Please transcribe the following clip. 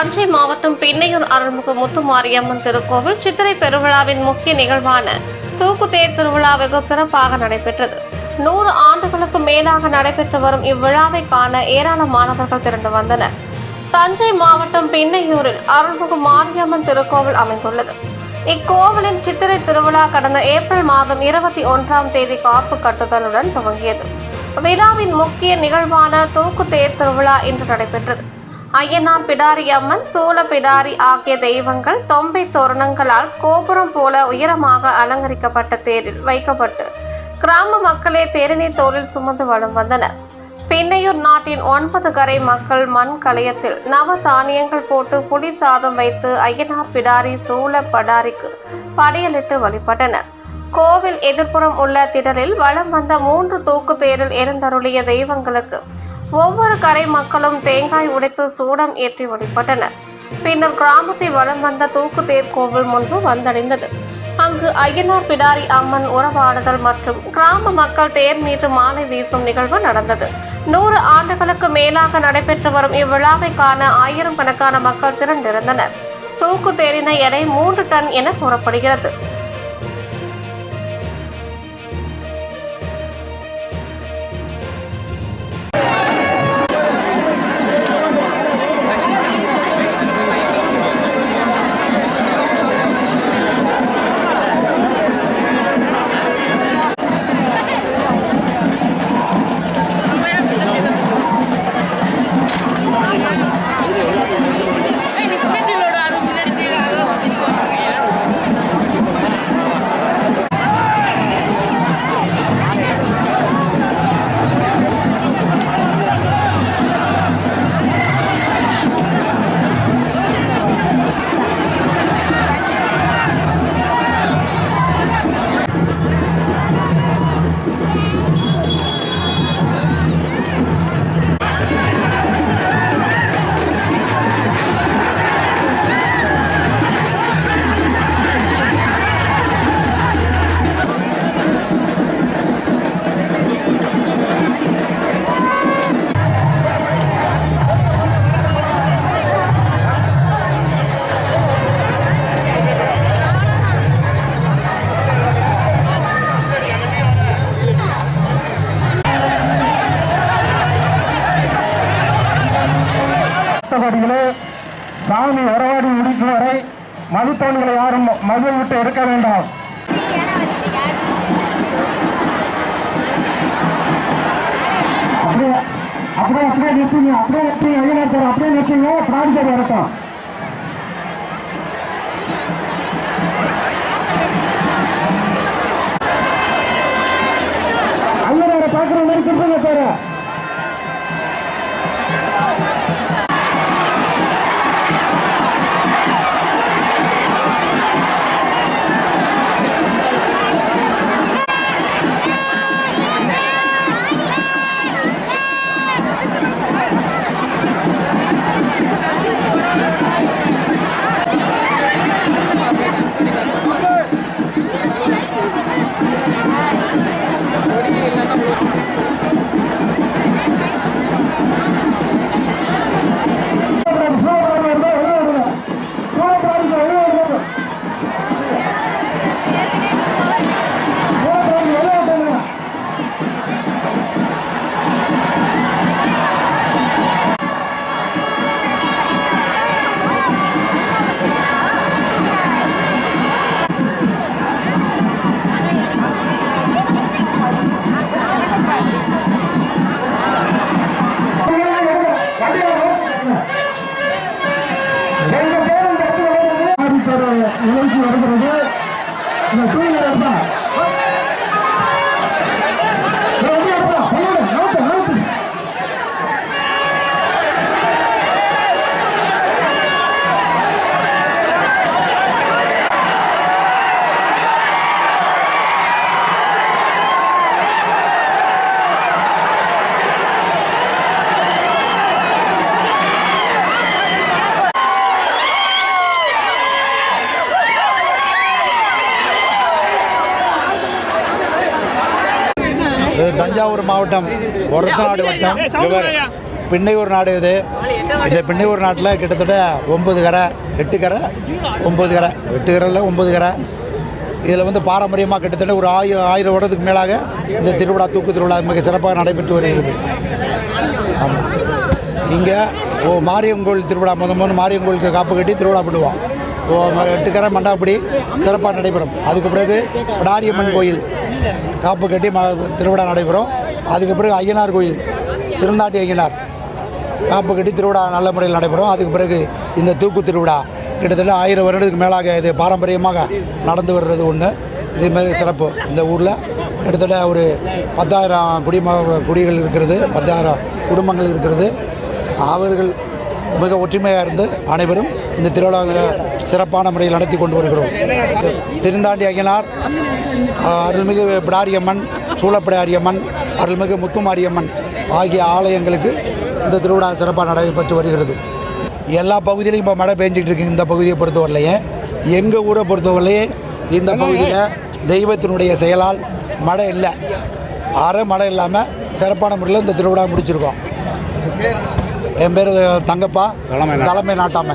தஞ்சை மாவட்டம் பின்னையூர் அருள்மிகு முத்துமாரியம்மன் திருக்கோவில் சித்திரை பெருவிழாவின் முக்கிய நிகழ்வான தூக்குத்தேர் திருவிழா வெகு சிறப்பாக நடைபெற்றது. நூறு ஆண்டுகளுக்கு மேலாக நடைபெற்று வரும் இவ்விழாவை காண ஏராளமானவர்கள் திரண்டு வந்தனர். தஞ்சை மாவட்டம் பின்னையூரில் அருள்மிகு மாரியம்மன் திருக்கோவில் அமைந்துள்ளது. இக்கோவிலின் சித்திரை திருவிழா கடந்த ஏப்ரல் மாதம் இருபத்தி ஒன்றாம் தேதி காப்பு கட்டுதலுடன் துவங்கியது. விழாவின் முக்கிய நிகழ்வான தூக்கு தேர் திருவிழா இன்று நடைபெற்றது. அய்யனார் பிடாரி அம்மன் சூள பிடாரி ஆகிய தெய்வங்கள் தொம்பை தோரணங்களால் கோபுரம் போல உயரமாக அலங்கரிக்கப்பட்ட தேரில் வைக்கப்பட்டு கிராம மக்களே தேரினை தோளில் சுமந்து வலம் வந்தனர். பின்னையூர் நாட்டின் ஒன்பது கரை மக்கள் மண் கலையத்தில் நவ தானியங்கள் போட்டு புளி சாதம் வைத்து அய்யனார் பிடாரி சூள படாரிக்கு படையலிட்டு வழிபட்டனர். கோவில் எதிர்ப்புறம் உள்ள திடலில் வலம் வந்த மூன்று தூக்கு தேரில் எழுந்தருளிய தெய்வங்களுக்கு ஒவ்வொரு கரை மக்களும் தேங்காய் உடைத்து சூடம் ஏற்றி வழிபட்டனர். பின்னர் கிராமத்தை வலம் வந்த தூக்கு தேர் கோவில் முன்பு வந்தடைந்தது. அங்கு ஐயனார் பிடாரி அம்மன் உறவாடுதல் மற்றும் கிராம மக்கள் தேர் மீது மாலை வீசும் நிகழ்வு நடந்தது. நூறு ஆண்டுகளுக்கு மேலாக நடைபெற்று வரும் இவ்விழாவை காண ஆயிரம் கணக்கான மக்கள் திரண்டிருந்தனர். தூக்கு தேரின எடை மூன்று டன் என கூறப்படுகிறது. பக்தகோடிகளே சாமி உறவாடி முடிக்கும் வரை மதுத்தோன்களை யாரும் மது விட்டு எடுக்க வேண்டாம். அப்படியே அப்படியே அப்படியே நிறுத்துங்க. அப்படியே நிறுத்துங்க. ஐயனார் அப்படியே நிறுத்துங்க. பிரான்சர் வரட்டும். ஐயனாரை பார்க்குற மாதிரி திருப்புங்க சார் தஞ்சாவூர் மாவட்டம் ஒரத்தநாடு வட்டம் இவர் பின்னையூர் நாடு இது. இந்த பின்னையூர் நாட்டில் கிட்டத்தட்ட ஒம்பது கரை எட்டு கரை ஒம்பது கரை எட்டு கரையில் ஒம்பது கரை. இதில் வந்து பாரம்பரியமாக கிட்டத்தட்ட ஒரு ஆயிரம் ஆயிரம் வருடத்துக்கு மேலாக இந்த திருவிழா தூக்கு திருவிழா மிக சிறப்பாக நடைபெற்று வருகிறது. ஆமாம் இங்கே ஓ கோயில் திருவிழா முத முதல்ல மாரியம்மன் கோயிலுக்கு காப்பு கட்டி திருவிழா பண்ணுவோம். ஓ ம- எட்டுக்கரை மண்டாப்படி சிறப்பாக நடைபெறும். அதுக்கு பிறகு பிடாரியம்மன் கோயில். காப்பு கட்டி ம திருவிழா நடைபெறும். அதுக்கு பிறகு ஐயனார் கோயில் திருநாட்டி ஐயனார். காப்பு கட்டி திருவிழா நல்ல முறையில் நடைபெறும். அதுக்கு பிறகு இந்த தூக்கு திருவிழா. கிட்டத்தட்ட ஆயிரம் வருடத்துக்கு மேலாக இது பாரம்பரியமாக நடந்து வர்றது ஒன்று இதுமாரி சிறப்பு. இந்த ஊரில் கிட்டத்தட்ட ஒரு பத்தாயிரம் குடிம குடிகள் இருக்கிறது. பத்தாயிரம் குடும்பங்கள் இருக்கிறது. அவர்கள் மிக ஒற்றுமையாக இருந்து அனைவரும் இந்த திருவிழாவை சிறப்பான முறையில் நடத்தி கொண்டு வருகிறோம். திருந்தாண்டி ஐயனார் அருள்மிகு பிடாரியம்மன் சூழப்பிடாரியம்மன் அருள்மிகு முத்துமாரியம்மன் ஆகிய ஆலயங்களுக்கு இந்த திருவிழா சிறப்பாக நடைபெற்று வருகிறது. எல்லா பகுதியிலையும் இப்போ மழை பெஞ்சிக்கிட்டு இருக்கு. இந்த பகுதியை பொறுத்தவரையிலையே எங்கள் ஊரை பொறுத்தவரையிலேயே இந்த பகுதியில் தெய்வத்தினுடைய செயலால் மழை இல்லை. அரை மழை இல்லாமல் சிறப்பான முறையில் இந்த திருவிழா முடிச்சிருக்கோம். என் பேர் தங்கப்பா. தலைமை நாட்டாமை.